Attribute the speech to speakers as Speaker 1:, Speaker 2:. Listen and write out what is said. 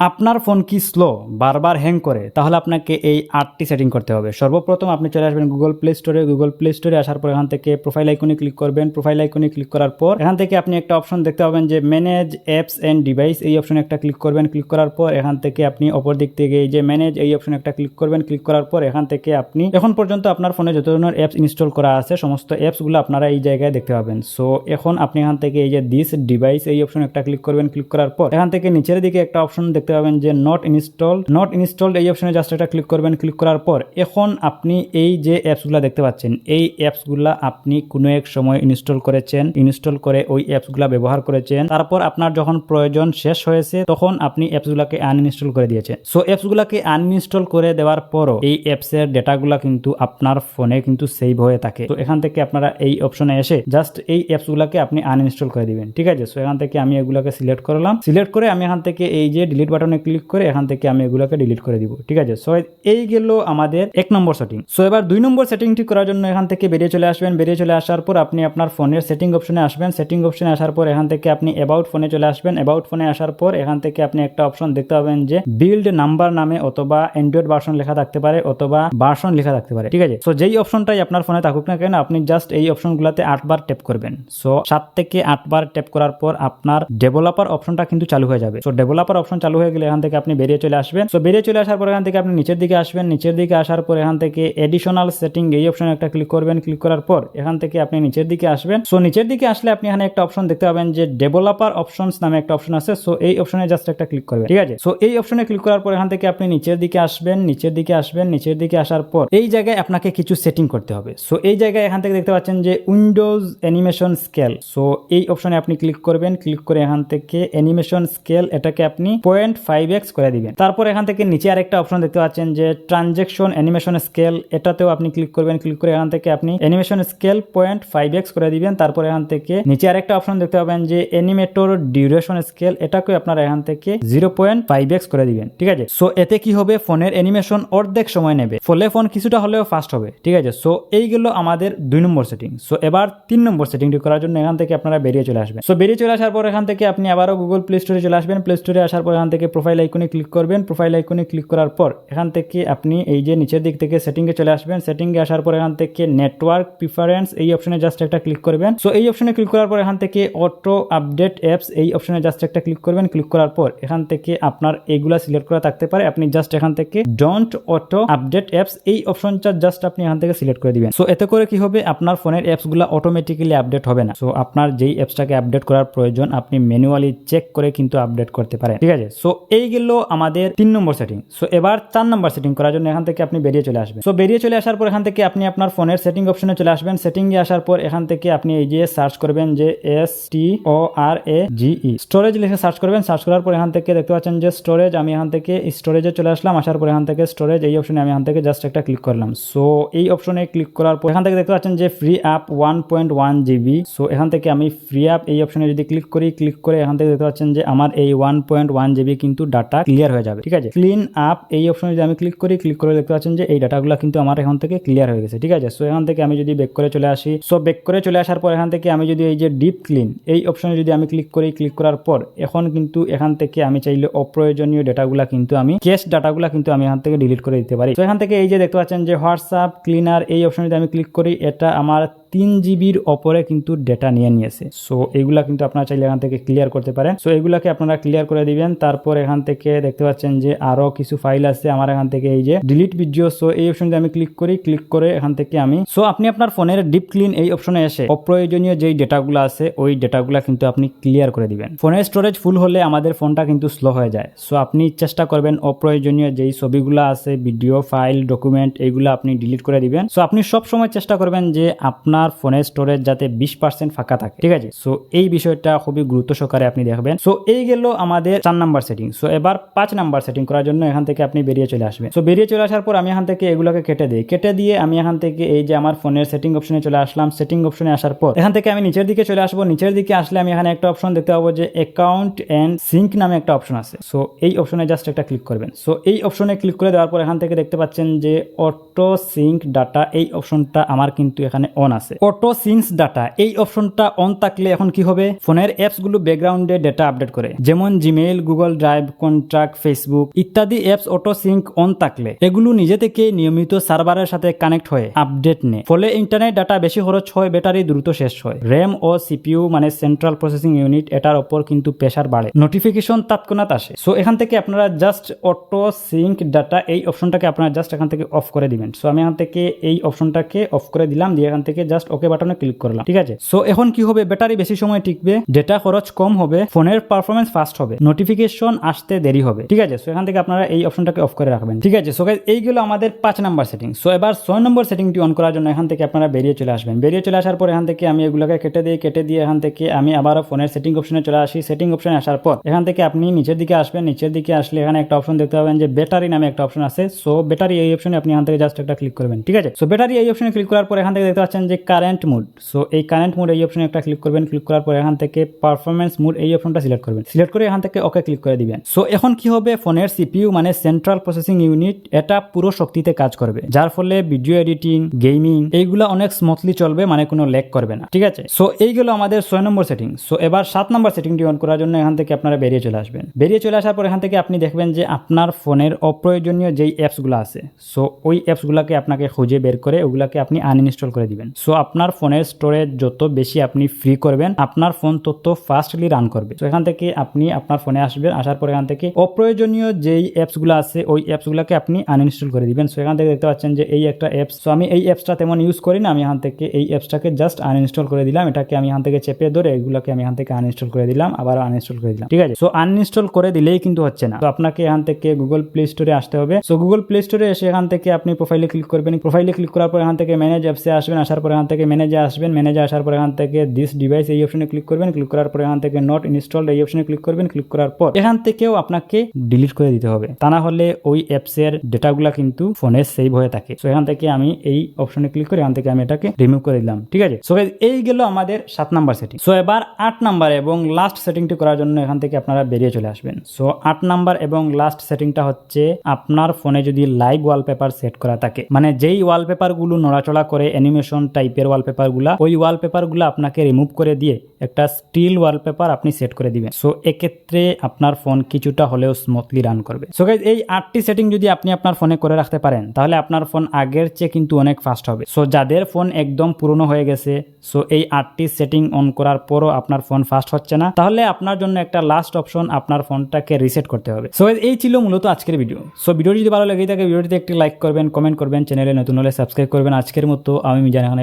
Speaker 1: আপনার ফোন কি স্লো বারবার হ্যাং করে, তাহলে আপনাকে এই আটটি সেটিং করতে হবে। সর্বপ্রথম আপনি চলে আসবেন গুগল প্লে স্টোরে গুগল প্লে স্টোরে আসার পর এখান থেকে প্রোফাইল আইকনে ক্লিক করবেন। প্রোফাইল আইকনে ক্লিক করার পর এখান থেকে আপনি একটা অপশন দেখতে পাবেন যে ম্যানেজ অ্যাপস অ্যান্ড ডিভাইস এই অপশনে একটা ক্লিক করবেন। ক্লিক করার পর এখান থেকে আপনি অপর দিক থেকে এই যে ম্যানেজ এই অপশনে একটা ক্লিক করবেন। ক্লিক করার পর এখান থেকে আপনি এখন পর্যন্ত আপনার ফোনে যত ধরনের অ্যাপস ইনস্টল করা আছে, সমস্ত অ্যাপসগুলো আপনারা এই জায়গায় দেখতে পাবেন। সো এখন আপনি এখান থেকে এই যে দিস ডিভাইস এই অপশনে একটা ক্লিক করবেন। ক্লিক করার পর এখান থেকে নিচের দিকে একটা অপশন দেখতে পাবেন যে নট ইনস্টল নট ইনস্টলড এই অপশনে জাস্ট একটা ক্লিক করবেন ক্লিক করার পর এখন আপনি এই যে অ্যাপসগুলো দেখতে পাচ্ছেন, এই অ্যাপসগুলো আপনি কোনো এক সময় ইনস্টল করেছেন ইনস্টল করে ওই অ্যাপসগুলো ব্যবহার করেছেন, তারপর আপনার যখন প্রয়োজন শেষ হয়েছে, তখন আপনি অ্যাপসগুলোকে আনইনস্টল করে দিয়েছেন। সো অ্যাপসগুলোকে আনইনস্টল করে দেওয়ার পরও এই অ্যাপসের ডেটাগুলো কিন্তু আপনার ফোনে কিন্তু সেভ হয়ে থাকে। তো এখান থেকে আপনারা এই অপশনে এসে জাস্ট এই অ্যাপসগুলোকে আপনি আনইনস্টল করে দিবেন, ঠিক আছে? সো এখান থেকে আমি এগুলোকে সিলেক্ট করলাম। সিলেক্ট করে আমি এখান থেকে এই যে ডিলিট বাটনে ক্লিক করে এখান থেকে আমি এগুলোকে ডিলিট করে দিব। ঠিক আছে? সো এই গেল আমাদের এক নম্বর সেটিং সো এবার দুই নম্বর সেটিংটি করার জন্য এখান থেকে বেরিয়ে চলে আসবেন। বেরিয়ে চলে আসার পর আপনি আপনার ফোনের সেটিং অপশনে আসবেন। সেটিং অপশনে আসার পর এখান থেকে আপনি অ্যাবাউট ফোনে চলে আসবেন। অ্যাবাউট ফোনে আসার পর এখান থেকে আপনি একটা অপশন দেখতে পাবেন যে বিল্ড নাম্বার নামে অথবা অ্যান্ড্রয়েড ভার্সন লেখা থাকতে পারে অথবা ভার্সন লেখা থাকতে পারে। ঠিক আছে? সো যেই অপশনটাই আপনার ফোনে থাকুক না কেন, আপনি জাস্ট এই অপশনগুলোতে আটবার ট্যাপ করবেন। সো সাত থেকে আটবার ট্যাপ করার পর আপনার ডেভেলপার অপশনটা কিন্তু চালু হয়ে যাবে। সো ডেভেলপার অপশন চালু হয়ে গেলে এখান থেকে আপনি বেরিয়ে চলে আসবেন। সো বেরিয়ে চলে আসার পর এখান থেকে আপনি নিচের দিকে আসবেন। নিচের দিকে আসার পর এখান থেকে এডিশনাল সেটিং এই অপশনে একটা ক্লিক করবেন। ক্লিক করার পর এখান থেকে আপনি নিচের দিকে আসবেন। সো নিচের দিকে আসলে আপনি এখানে একটা অপশন দেখতে পাবেন যে ডেভেলপার অপশনস নামে একটা অপশন আছে। সো এই অপশনে জাস্ট একটা ক্লিক করবেন। ঠিক আছে? সো এই অপশনে ক্লিক করার পর এখান থেকে আপনি নিচের দিকে আসবেন, নিচের দিকে আসবেন, নিচের দিকে আসার পর এই জায়গায় আপনাকে কিছু সেটিং করতে হবে। সো এই জায়গায় এখান থেকে দেখতে পাচ্ছেন যে উইন্ডোজ অ্যানিমেশন স্কেল সো এই অপশনে আপনি ক্লিক করবেন। ক্লিক করে এখান থেকে অ্যানিমেশন স্কেল এটাকে আপনি পয়েন্ট ফাইভ এক্স করে দিবেন। তারপর এখান থেকে নিচে আরেকটা অপশন দেখতে পাচ্ছেন যে ট্রানজেকশন অ্যানিমেশন স্কেল, এটাতেও আপনি ক্লিক করবেন, ক্লিক করে এখান থেকে আপনি animation scale point five X করে দিবেন। তারপর এখান থেকে নিচে আরেকটা অপশন দেখতে পাবেন যে অ্যানিমেটর ডিউরেশন স্কেল এটাকে আপনারা এখান থেকে জিরো পয়েন্ট ফাইভ এক্স করে দিবেন, ঠিক আছে? সো এতে কি হবে? ফোনের অ্যানিমেশন অর্ধেক সময় নেবে। ফলে ফোন কিছুটা হলেও ফাস্ট হবে, ঠিক আছে? সো এই গেল আমাদের দুই নম্বর সেটিং সো এবার তিন নম্বর সেটিংটি করার জন্য এখান থেকে আপনারা বেরিয়ে চলে আসবেন। সো বেরিয়ে চলে আসার পর এখান থেকে আপনি আবারও গুগল প্লে স্টোরে চলে আসবেন। প্লে স্টোরে আসার পর এখান থেকে প্রোফাইল আইকনে ক্লিক করবেন। প্রোফাইল আইকনে ক্লিক করার পর এখান থেকে আপনি এই যে নিচের দিক থেকে সেটিংয়ে চলে আসবেন। সেটিংয়ে আসার পর এখান থেকে নেটওয়ার্ক প্রিফারেন্স এই অপশনে জাস্ট একটা ক্লিক করবেন। সো এই অপশনে ক্লিক করার পর এখান থেকে অটো আপডেট অ্যাপস এই অপশনে জাস্ট একটা ক্লিক করবেন। ক্লিক করার পর এখান থেকে আপনার এইগুলা সিলেক্ট করা থাকতে পারে। আপনি জাস্ট এখান থেকে ডোন্ট অটো আপডেট অ্যাপস এই অপশনটা জাস্ট আপনি এখান থেকে সিলেক্ট করে দিবেন। সো এতে করে কি হবে? আপনার ফোনের অ্যাপসগুলো অটোমেটিক্যালি আপডেট হবে না। সো আপনার যেই অ্যাপসটাকে আপডেট করার প্রয়োজন, আপনি ম্যানুয়ালি চেক করে কিন্তু আপডেট করতে পারেন। ঠিক আছে? সো এই গেল আমাদের তিন নম্বর সেটিং সো এবার চার নম্বর সেটিং করার জন্য এখান থেকে আপনি বেরিয়ে চলে আসবেন সো বেরিয়ে চলে আসার পর এখান থেকে আপনি আপনার ফোনের সেটিং অপশনে চলে আসবেন সেটিংয়ে আসার পর এখান থেকে আপনি এই যে সার্চ করবেন যে S T O R A G E storage লিখে সার্চ করবেন সার্চ করার পর এখান থেকে দেখতে পাচ্ছেন যে স্টোরেজ আমি এখান থেকে স্টোরেজে চলে আসলাম আসার পর এখান থেকে স্টোরেজ এই অপশনে আমি এখান থেকে জাস্ট একটা ক্লিক করলাম সো এই অপশনে ক্লিক করার পর এখান থেকে দেখতে পাচ্ছেন যে free app one point one GB so এখান থেকে আমি ফ্রি অ্যাপ এই অপশনে যদি ক্লিক করি ক্লিক করে এখান থেকে দেখতে পাচ্ছেন যে আমার এই ওয়ান পয়েন্ট ওয়ান জিবি কিন্তু ডাটা ক্লিয়ার হয়ে যাবে, ঠিক আছে? ক্লিন আপ এই অপশনে যদি আমি ক্লিক করি ক্লিক করে দেখতে পাচ্ছেন যে এই ডাটাগুলো কিন্তু আমার এখান থেকে ক্লিয়ার হয়ে গেছে, ঠিক আছে? সো এখান থেকে আমি যদি বেক করে চলে আসি সো বেক করে চলে আসার পর এখান থেকে আমি যদি এই যে ডিপ ক্লিন এই অপশনে যদি আমি ক্লিক করি ক্লিক করার পর এখন কিন্তু এখান থেকে আমি চাইলে অপ্রয়োজনীয় ডাটাগুলা কিন্তু আমি ক্যাশ ডাটাগুলা কিন্তু আমি এখান থেকে ডিলিট করে দিতে পারি। তো এখান থেকে এই যে দেখতে পাচ্ছেন যে হোয়াটসঅ্যাপ ক্লিনার এই অপশনে যদি আমি ক্লিক করি, এটা আমার তিন জিবির ওপরে কিন্তু ডেটা নিয়ে নিয়েছে। সো এগুলা কিন্তু আপনারা চাইলে এখান থেকে ক্লিয়ার করতে পারেন। সো এগুলাকে আপনারা ক্লিয়ার করে দিবেন। তারপর এখান থেকে দেখতে পাচ্ছেন যে আরও কিছু ফাইল আছে আমার এখান থেকে এই যে ডিলিট ভিডিও সো এই অপশনে আমি ক্লিক করি। ক্লিক করে এখান থেকে আমি সো আপনি আপনার ফোনের ডিপ ক্লিন এই অপশনে এসে অপ্রয়োজনীয় যেই ডেটাগুলো আছে, ওই ডেটাগুলো কিন্তু আপনি ক্লিয়ার করে দিবেন। ফোনের স্টোরেজ ফুল হলে আমাদের ফোনটা কিন্তু স্লো হয়ে যায়। সো আপনি চেষ্টা করবেন অপ্রয়োজনীয় যেই ছবিগুলো আছে ভিডিও ফাইল ডকুমেন্ট এইগুলো আপনি ডিলিট করে দিবেন। সো আপনি সব সময় চেষ্টা করবেন যে আপনার ফোনের স্টোরেজ যাতে বিশ পার্সেন্ট ফাঁকা থাকে, ঠিক আছে? সো এই বিষয়টা খুবই গুরুত্ব সহকারে আপনি দেখবেন। সো এই গেল আমাদের চার নাম্বার সেটিং সো এবার পাঁচ নাম্বার সেটিং করার জন্য এখান থেকে আপনি বেরিয়ে চলে আসবেন। সো বেরিয়ে চলে আসার পর আমি এখান থেকে এগুলোকে কেটে দিই। কেটে দিয়ে আমি এখান থেকে এই যে আমার ফোনের সেটিং অপশনে চলে আসলাম। সেটিং অপশনে আসার পর এখান থেকে আমি নিচের দিকে চলে আসব। নিচের দিকে আসলে আমি এখানে একটা অপশন দেখতে পাবো যে অ্যাকাউন্ট অ্যান্ড সিঙ্ক নামে একটা অপশন আছে। সো এই অপশনে জাস্ট একটা ক্লিক করবেন। সো এই অপশনে ক্লিক করে দেওয়ার পর এখান থেকে দেখতে পাচ্ছেন যে অটো সিঙ্ক ডাটা এই অপশনটা আমার কিন্তু এখানে অন আছে। আছে। অটো সিঙ্কস ডাটা এই অপশনটা অন থাকলে এখন কি হবে? ফোনের অ্যাপসগুলো ব্যাকগ্রাউন্ডে ডেটা আপডেট করে। যেমন Gmail Google drive contract Facebook ইত্যাদি অ্যাপস অটো সিঙ্ক অন থাকলে এগুলো নিজে থেকে নিয়মিত সার্ভারের সাথে কানেক্ট হয়ে আপডেট নেয়। ফলে ইন্টারনেট ডাটা বেশি খরচ হয় ব্যাটারি দ্রুত শেষ হয়। র্যাম ও সিপিইউ মানে সেন্ট্রাল প্রসেসিং ইউনিট এটার ওপর কিন্তু প্রেশার বাড়ে। নোটিফিকেশন তৎক্ষণাৎ আসে। সো এখান থেকে আপনারা জাস্ট অটো সিঙ্ক ডাটা এই অপশনটাকে আপনারা জাস্ট এখান থেকে অফ করে দিবেন। সো আমি এখান থেকে এই অপশনটাকে অফ করে দিলাম, দিয়ে এখান থেকে জাস্ট ওকে বাটনে ক্লিক করলাম ঠিক আছে? সো এখন কি হবে? ব্যাটারি বেশি সময় টিকবে ডেটা খরচ কম হবে ফোনের পারফরমেন্স ফাস্ট হবে নোটিফিকেশন আসতে দেরি হবে ঠিক আছে? সো এখান থেকে আপনারা এই অপশনটাকে অফ করে রাখবেন ঠিক আছে? সো guys, এইগুলো আমাদের পাঁচ নাম্বার সেটিং সো এবার ছয় নম্বর সেটিংটি অন করার জন্য এখান থেকে আপনারা বেরিয়ে চলে আসবেন। বেরিয়ে চলে আসার পর এখান থেকে আমি এগুলোকে কেটে দিয়ে কেটে দিয়ে এখান থেকে আমি আবারও ফোনের সেটিং অপশনে চলে আসি। সেটিং অপশনে আসার পর এখান থেকে আপনি নিচের দিকে আসবেন। নিচের দিকে আসলে এখানে একটা অপশন দেখতে পাবেন যে ব্যাটারি নামে একটা অপশন আছে। সো ব্যাটারি এই অপশনে আপনি এখান থেকে জাস্ট একটা ক্লিক করবেন ঠিক আছে? সো ব্যাটারি এই অপশনে ক্লিক করার পর এখান থেকে দেখতে পাচ্ছেন যে কারেন্ট মুড সো এই কারেন্ট মুড এই অপশনে একটা ক্লিক করবেন ক্লিক করার পর এখান থেকে পারফরমেন্স মুড এই অপশনটা সিলেক্ট করবেন। সিলেক্ট করে এখান থেকে ওকে ক্লিক করে দিবেন। সো এখন কি হবে? ফোনের সিপিইউ মানে সেন্ট্রাল প্রসেসিং ইউনিট এটা পুরো শক্তিতে কাজ করবে, যার ফলে ভিডিও এডিটিং গেমিং এইগুলো অনেক স্মুথলি চলবে মানে কোনো ল্যাগ করবে না। ঠিক আছে? সো এইগুলো আমাদের ছয় নম্বর সেটিং সো এবার সাত নম্বর সেটিংটি অন করার জন্য এখান থেকে আপনারা বেরিয়ে চলে আসবেন। বেরিয়ে চলে আসার পর এখান থেকে আপনি দেখবেন যে আপনার ফোনের অপ্রয়োজনীয় যেই অ্যাপসগুলো আছে সো ওই অ্যাপসগুলোকে আপনাকে খুঁজে বের করে ওগুলাকে আপনি আনইনস্টল করে দিবেন। সো আপনার ফোনের স্টোরেজ যত বেশি আপনি ফ্রি করবেন, আপনার ফোন তত ফাস্টলি রান করবে। তো এখান থেকে আপনি আপনার ফোনে আসবেন, আসার পর এখান থেকে অপ্রয়োজনীয় যেই অ্যাপসগুলো আছে, ওই অ্যাপসগুলোকে আপনি আনইনস্টল করে দিবেন। সো এখান থেকে দেখতে পাচ্ছেন যে এই একটা অ্যাপস। সো আমি এই অ্যাপসটা তেমন ইউজ করি না, আমি এখান থেকে এই অ্যাপসটাকে জাস্ট আনইনস্টল করে দিলাম। এটাকে আমি এখান থেকে চেপে ধরে এগুলোকে আমি এখান থেকে আনইনস্টল করে দিলাম, আবার আনইনস্টল করে দিলাম। ঠিক আছে? সো আনইনস্টল করে দিলেই কিন্তু হচ্ছে না। তো আপনাকে এখান থেকে গুগল প্লে স্টোরে আসতে হবে। সো গুগল প্লে স্টোরে এসে এখান থেকে আপনি প্রোফাইলে ক্লিক করবেন। প্রোফাইলে ক্লিক করার পর এখান থেকে ম্যানেজ অ্যাপসে আসবেন, আসার পর এখান থেকে ম্যানেজে আসবেন ম্যানেজে আসার পর এখান থেকে দিস ডিভাইস এই অপশনে ক্লিক করবেন ক্লিক করার পর এখান থেকে নট ইনস্টলড এই অপশনে ক্লিক করবেন ক্লিক করার পর এখান থেকেও আপনাকে ডিলিট করে দিতে হবে। তা না হলে ওই অ্যাপসের ডেটাগুলা কিন্তু ফোনে সেভ হয়ে থাকে। সো এখান থেকে আমি এই অপশনে ক্লিক করে এখান থেকে আমি এটাকে রিমুভ করে দিলাম, ঠিক আছে? সো এই গেল আমাদের সাত নাম্বার সেটিং সো এবার আট নাম্বার এবং লাস্ট সেটিংটি করার জন্য এখান থেকে আপনারা বেরিয়ে চলে আসবেন। সো আট নাম্বার এবং লাস্ট সেটিংটা হচ্ছে আপনার ফোনে যদি লাইভ ওয়ালপেপার সেট করা থাকে। মানে যেই ওয়ালপেপারগুলো নড়াচড়া করে অ্যানিমেশন টাইপের ওয়ালপেপারগুলা, ওই ওয়ালপেপারগুলো আপনাকে রিমুভ করে দিয়ে একটা স্টিল ওয়ালপেপার আপনি সেট করে দিবেন। সো এক্ষেত্রে আপনার ফোন কিছুটা হলেও স্মুথলি রান করবে। সো গাইজ এই আটটি সেটিং যদি আপনি আপনার ফোনে করে রাখতে পারেন, তাহলে আপনার ফোন আগের চেয়ে কিন্তু অনেক ফাস্ট হবে। সো যাদের ফোন একদম পুরনো হয়ে গেছে সো এই আটটি সেটিং অন করার পরও আপনার ফোন ফাস্ট হচ্ছে না। তাহলে আপনার জন্য একটা লাস্ট অপশন আপনার ফোনটাকে রিসেট করতে হবে। সো এই ছিল মূলত আজকের ভিডিও সো ভিডিওটি যদি ভালো লেগে থাকে ভিডিওটিতে একটি লাইক করবেন কমেন্ট করবেন চ্যানেলে নতুন হলে সাবস্ক্রাইব করবেন। আজকের মতো, আমি মিজান এখানে